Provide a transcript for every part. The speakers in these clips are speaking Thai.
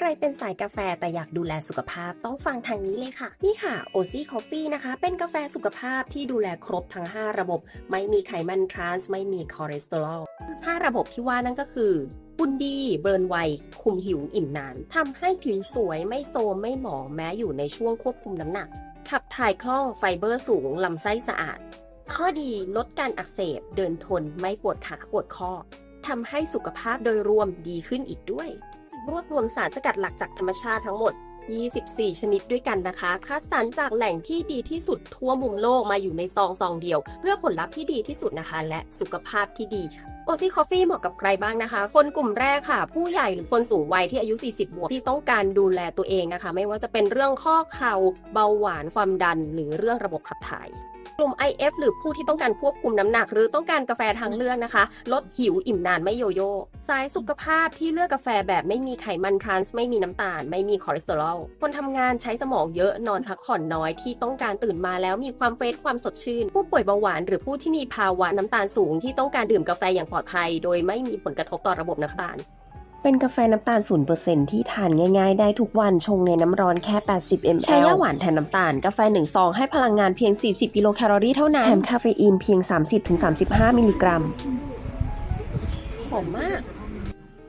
ใครเป็นสายกาแฟแต่อยากดูแลสุขภาพต้องฟังทางนี้เลยค่ะ นี่ค่ะ o z คอฟฟี่นะคะ เป็นกาแฟสุขภาพที่ดูแลครบทั้ง 5 ระบบ ไม่มีไขมันทรานส์ไม่มีคอเลสเตอรอล 5 ระบบที่ว่านั่นก็คือหุ่นดีเบิร์นไวคุมหิวอิ่มนานทำให้ผิวสวยไม่โซมไม่หมองแม้อยู่ในช่วงควบคุมน้ำหนัก ขับถ่ายคล่องไฟเบอร์สูงลำไส้สะอาด ข้อดีลดการอักเสบ เดินทนไม่ปวดขาปวดข้อทำให้สุขภาพโดยรวมดีขึ้นอีกด้วย รวบรวมสารสกัดหลักจากธรรมชาติทั้งหมด 24 ชนิดด้วยกันนะคะ คัดสรรจากแหล่งที่ดีที่สุดทั่วมุมโลกมาอยู่ในซองซองเดียว เพื่อผลลัพธ์ที่ดีที่สุดนะคะ และสุขภาพที่ดีโอซี่คอฟฟี่เหมาะกับใครบ้างนะคะ คนกลุ่มแรกค่ะ ผู้ใหญ่หรือคนสูงวัยที่อายุ 40 บวกที่ต้องการดูแลตัวเองนะคะ ไม่ว่าจะเป็นเรื่องข้อเข่าเบาหวานความดัน หรือเรื่องระบบขับถ่ายกลุ่ม IF หรือผู้ที่ต้องการควบคุมน้ำหนัก หรือต้องการกาแฟทางเลือกนะคะ ลดหิวอิ่มนานไม่โยโย่ สายสุขภาพที่เลือกกาแฟแบบไม่มีไขมันทรานส์ไม่มีน้ำตาล ไม่มีคอเลสเตอรอล คนทำงานใช้สมองเยอะนอนพักผ่อนน้อยที่ต้องการตื่นมาแล้วมีความเฟรชความสดชื่น ผู้ป่วยเบาหวานหรือผู้ที่มีภาวะน้ำตาลสูงที่ต้องการดื่มกาแฟอย่างปลอดภัย โดยไม่มีผลกระทบต่อระบบน้ำตาลเป็นกาแฟน้ำตาล 0%ที่ทานง่ายๆ ได้ทุกวัน ชงในน้ำร้อนแค่ 80 ml ใช้ย่าหวานแทนน้ำตาล กาแฟ1ซองให้พลังงานเพียง 40 กิโลแคลอรี่เท่านั้น แถมคาเฟอีนเพียง 30-35 มิลลิกรัม หอมมาก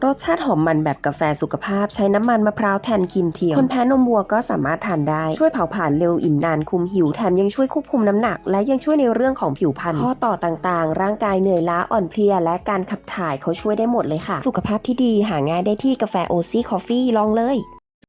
รสชาติหอมมันแบบกาแฟสุขภาพใช้น้ำมันมะพร้าวแทนครีมเทียม คนแพ้นมวัวก็สามารถทานได้ ช่วยเผาผลาญเร็วอิ่มนานคุมหิวแถมยังช่วยควบคุมน้ำหนัก และยังช่วยในเรื่องของผิวพรรณข้อต่อต่างๆ ร่างกายเหนื่อยล้าอ่อนเพลีย และการขับถ่ายเขาช่วยได้หมดเลยค่ะ สุขภาพที่ดีหาง่ายได้ที่กาแฟโอซี่คอฟฟี่ลองเลย